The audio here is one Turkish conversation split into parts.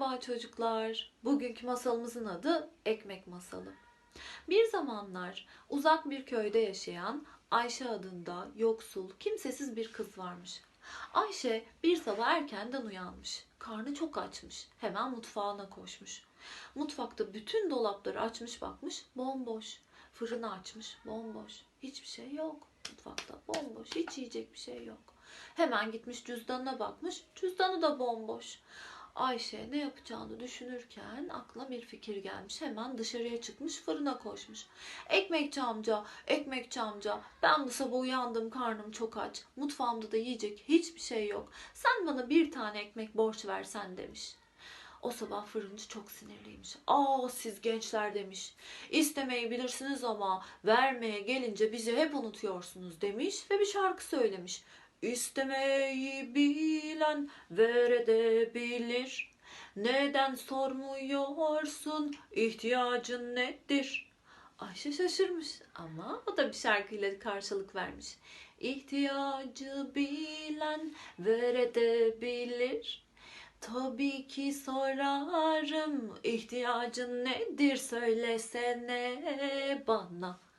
Merhaba çocuklar. Bugünkü masalımızın adı Ekmek Masalı. Bir zamanlar uzak bir köyde yaşayan Ayşe adında yoksul, kimsesiz bir kız varmış. Ayşe bir sabah erkenden uyanmış. Karnı çok açmış. Hemen mutfağına koşmuş. Mutfakta bütün dolapları açmış bakmış, bomboş. Fırını açmış, bomboş. Hiçbir şey yok. Mutfakta bomboş, hiç yiyecek bir şey yok. Hemen gitmiş cüzdanına bakmış, cüzdanı da bomboş. Ayşe ne yapacağını düşünürken aklına bir fikir gelmiş. Hemen dışarıya çıkmış fırına koşmuş. Ekmekçi amca, ekmekçi amca ben bu sabah uyandım karnım çok aç. Mutfağımda da yiyecek hiçbir şey yok. Sen bana bir tane ekmek borç versen demiş. O sabah fırıncı çok sinirliymiş. Aa siz gençler demiş. İstemeyi bilirsiniz ama vermeye gelince bizi hep unutuyorsunuz demiş ve bir şarkı söylemiş. İstemeyi bilen verebilir. Neden sormuyorsun? İhtiyacın nedir? Ayşe şaşırmış ama o da bir şarkıyla karşılık vermiş. İhtiyacı bilen verebilir. Tabii ki sorarım. İhtiyacın nedir söylesene bana.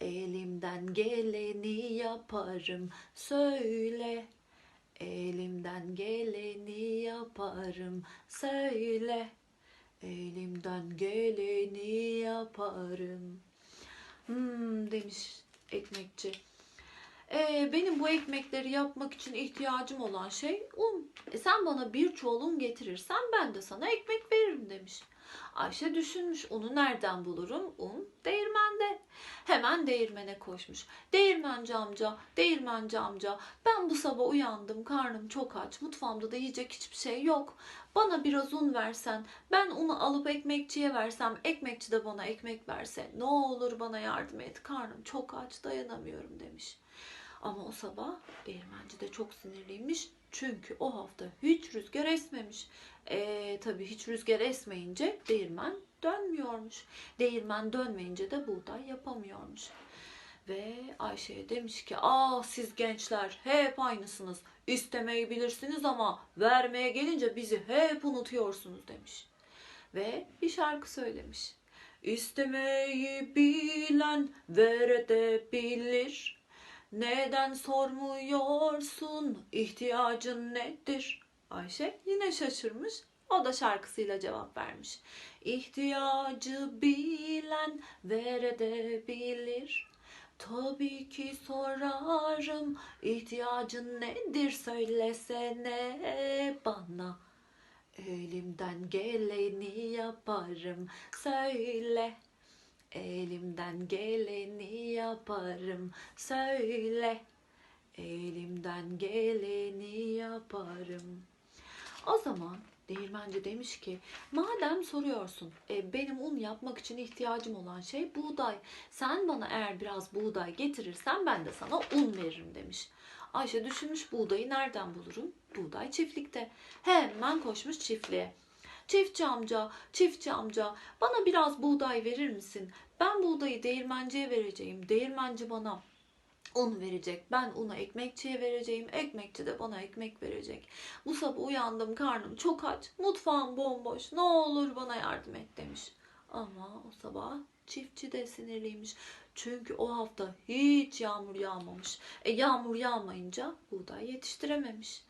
Elimden geleni yaparım söyle. Elimden geleni yaparım söyle. Elimden geleni yaparım. Hmm demiş ekmekçi. Ee, benim bu ekmekleri yapmak için ihtiyacım olan şey un. E sen bana bir çuval un getirirsen ben de sana ekmek veririm demiş. Ayşe düşünmüş unu nereden bulurum? Un değirmende. Hemen değirmene koşmuş. Değirmenci amca, değirmenci amca ben bu sabah uyandım karnım çok aç mutfağımda da yiyecek hiçbir şey yok. Bana biraz un versen ben unu alıp ekmekçiye versem ekmekçi de bana ekmek verse ne olur bana yardım et karnım çok aç dayanamıyorum demiş. Ama o sabah değirmenci de çok sinirliymiş. Çünkü o hafta hiç rüzgar esmemiş. E, tabii hiç rüzgar esmeyince değirmen dönmüyormuş. Değirmen dönmeyince de buğday yapamıyormuş. Ve Ayşe'ye demiş ki aa siz gençler hep aynısınız. İstemeyi bilirsiniz ama vermeye gelince bizi hep unutuyorsunuz demiş. Ve bir şarkı söylemiş. İstemeyi bilen verebilir. Neden sormuyorsun? İhtiyacın nedir? Ayşe yine şaşırmış. O da şarkısıyla cevap vermiş. İhtiyacı bilen verebilir. Tabii ki sorarım. İhtiyacın nedir söylesene bana. Elimden geleni yaparım söyle. Elimden geleni yaparım söyle. Elimden geleni yaparım. O zaman değirmenci demiş ki madem soruyorsun e, benim un yapmak için ihtiyacım olan şey buğday. Sen bana eğer biraz buğday getirirsen ben de sana un veririm demiş. Ayşe düşünmüş buğdayı nereden bulurum? Buğday çiftlikte. Hemen koşmuş çiftliğe. Çiftçi amca, çiftçi amca bana biraz buğday verir misin? Ben buğdayı değirmenciye vereceğim. Değirmenci bana un verecek. Ben una ekmekçiye vereceğim. Ekmekçi de bana ekmek verecek. Bu sabah uyandım karnım çok aç. Mutfağım bomboş. Ne olur bana yardım et demiş. Ama o sabah çiftçi de sinirliymiş. Çünkü o hafta hiç yağmur yağmamış. E yağmur yağmayınca buğday yetiştirememiş.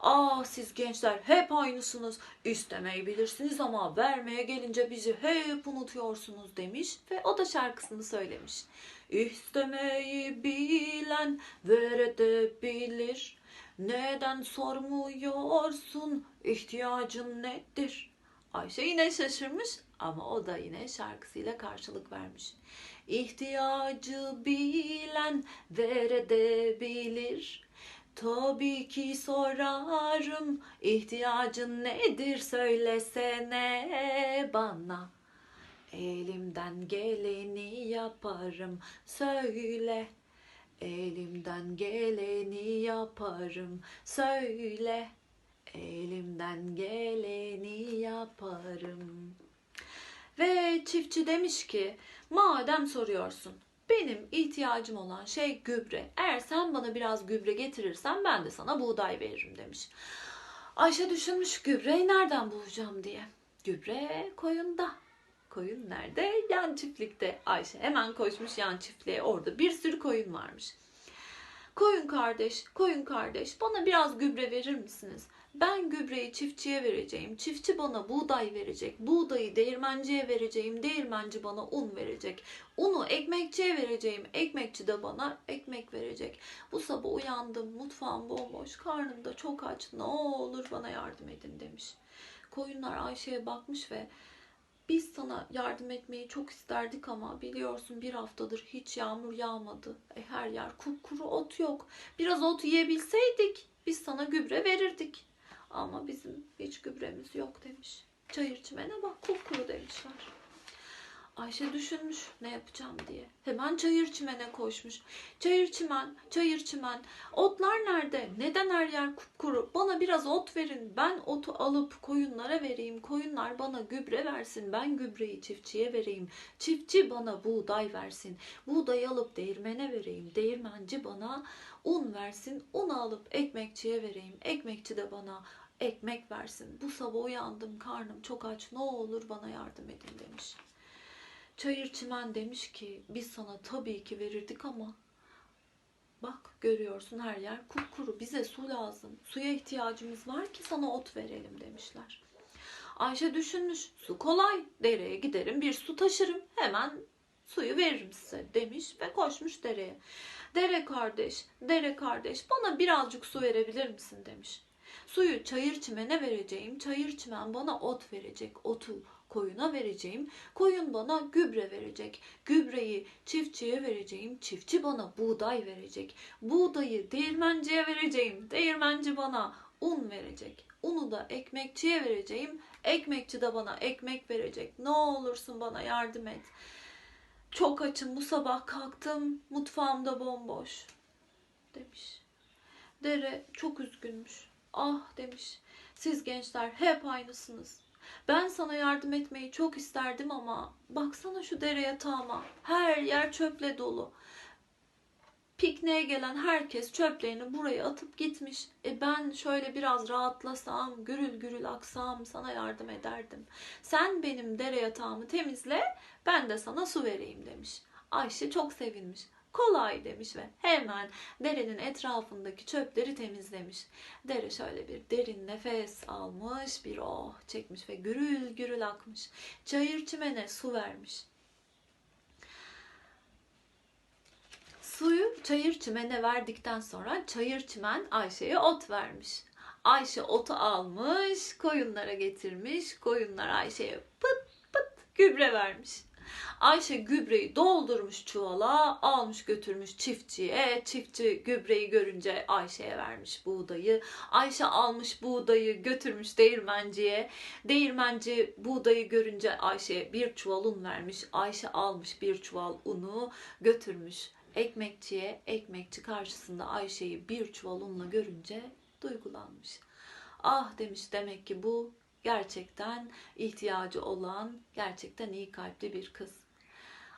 Aa siz gençler hep aynısınız. İstemeyi bilirsiniz ama vermeye gelince bizi hep unutuyorsunuz demiş ve o da şarkısını söylemiş. İstemeyi bilen verebilir. Neden sormuyorsun? İhtiyacın nedir? Ayşe yine şaşırmış ama o da yine şarkısıyla karşılık vermiş. İhtiyacı bilen verebilir. Tabii ki sorarım. İhtiyacın nedir söylesene bana. Elimden geleni yaparım söyle. Elimden geleni yaparım söyle. Elimden geleni yaparım. Ve çiftçi demiş ki madem soruyorsun benim ihtiyacım olan şey gübre. Eğer sen bana biraz gübre getirirsen ben de sana buğday veririm demiş. Ayşe düşünmüş gübreyi nereden bulacağım diye. Gübre koyunda. Koyun nerede? Yan çiftlikte. Ayşe hemen koşmuş yan çiftliğe. Orada bir sürü koyun varmış. Koyun kardeş, koyun kardeş bana biraz gübre verir misiniz? Ben gübreyi çiftçiye vereceğim. Çiftçi bana buğday verecek. Buğdayı değirmenciye vereceğim. Değirmenci bana un verecek. Unu ekmekçiye vereceğim. Ekmekçi de bana ekmek verecek. Bu sabah uyandım. Mutfağım bomboş. Karnım da çok aç. Ne olur bana yardım edin demiş. Koyunlar Ayşe'ye bakmış ve biz sana yardım etmeyi çok isterdik ama biliyorsun bir haftadır hiç yağmur yağmadı. E, her yer kupkuru ot yok. Biraz ot yiyebilseydik biz sana gübre verirdik. Ama bizim hiç gübremiz yok demiş. Çayır çimene bak kupkuru demişler. Ayşe düşünmüş ne yapacağım diye. Hemen çayır çimene koşmuş. Çayır çimen, çayır çimen. Otlar nerede? Neden her yer kupkuru? Bana biraz ot verin. Ben otu alıp koyunlara vereyim. Koyunlar bana gübre versin. Ben gübreyi çiftçiye vereyim. Çiftçi bana buğday versin. Buğdayı alıp değirmene vereyim. Değirmenci bana un versin. Unu alıp ekmekçiye vereyim. Ekmekçi de bana ekmek versin. Bu sabah uyandım karnım çok aç. Ne olur bana yardım edin demiş. Çayır çimen demiş ki biz sana tabii ki verirdik ama bak görüyorsun her yer kupkuru bize su lazım. Suya ihtiyacımız var ki sana ot verelim demişler. Ayşe düşünmüş su kolay dereye giderim bir su taşırım hemen suyu veririm size demiş ve koşmuş dereye. Dere kardeş, dere kardeş bana birazcık su verebilir misin demiş. Suyu çayır çimene vereceğim, çayır çimen bana ot verecek, otu koyuna vereceğim, koyun bana gübre verecek, gübreyi çiftçiye vereceğim, çiftçi bana buğday verecek, buğdayı değirmenciye vereceğim, değirmenci bana un verecek, unu da ekmekçiye vereceğim, ekmekçi de bana ekmek verecek. Ne olursun bana yardım et. Çok açım bu sabah kalktım mutfağımda bomboş demiş. Dere çok üzgünmüş. Ah demiş. Siz gençler hep aynısınız. Ben sana yardım etmeyi çok isterdim ama baksana şu dere yatağıma. Her yer çöple dolu. Pikniğe gelen herkes çöplerini buraya atıp gitmiş. E ben şöyle biraz rahatlasam, gürül gürül aksam sana yardım ederdim. Sen benim dere yatağımı temizle, ben de sana su vereyim demiş. Ayşe çok sevinmiş. Kolay demiş ve hemen derenin etrafındaki çöpleri temizlemiş. Dere şöyle bir derin nefes almış, bir oh çekmiş ve gürül gürül akmış. Çayır çimene su vermiş. Suyu çayır çimene verdikten sonra çayır çimen Ayşe'ye ot vermiş. Ayşe otu almış, koyunlara getirmiş. Koyunlar Ayşe'ye pıt pıt gübre vermiş. Ayşe gübreyi doldurmuş çuvala, almış götürmüş çiftçiye. Çiftçi gübreyi görünce Ayşe'ye vermiş buğdayı. Ayşe almış buğdayı götürmüş değirmenciye. Değirmenci buğdayı görünce Ayşe'ye bir çuval un vermiş. Ayşe almış bir çuval unu götürmüş ekmekçiye. Ekmekçi karşısında Ayşe'yi bir çuval unla görünce duygulanmış. Ah demiş demek ki bu gerçekten ihtiyacı olan, gerçekten iyi kalpli bir kız.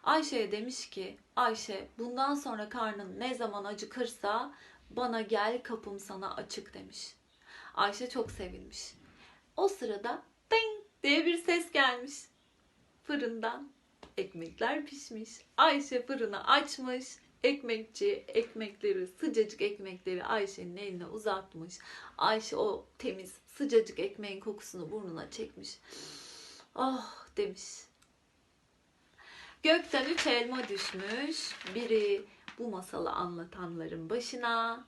Ayşe'ye demiş ki, Ayşe bundan sonra karnın ne zaman acıkırsa bana gel kapım sana açık demiş. Ayşe çok sevinmiş. O sırada ding diye bir ses gelmiş. Fırından ekmekler pişmiş. Ayşe fırını açmış. Ekmekçi ekmekleri, sıcacık ekmekleri Ayşe'nin eline uzatmış. Ayşe o temiz sıcacık ekmeğin kokusunu burnuna çekmiş. Oh demiş. Gökten üç elma düşmüş. Biri bu masalı anlatanların başına,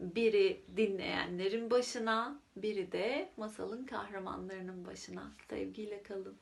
biri dinleyenlerin başına, biri de masalın kahramanlarının başına. Sevgiyle kalın.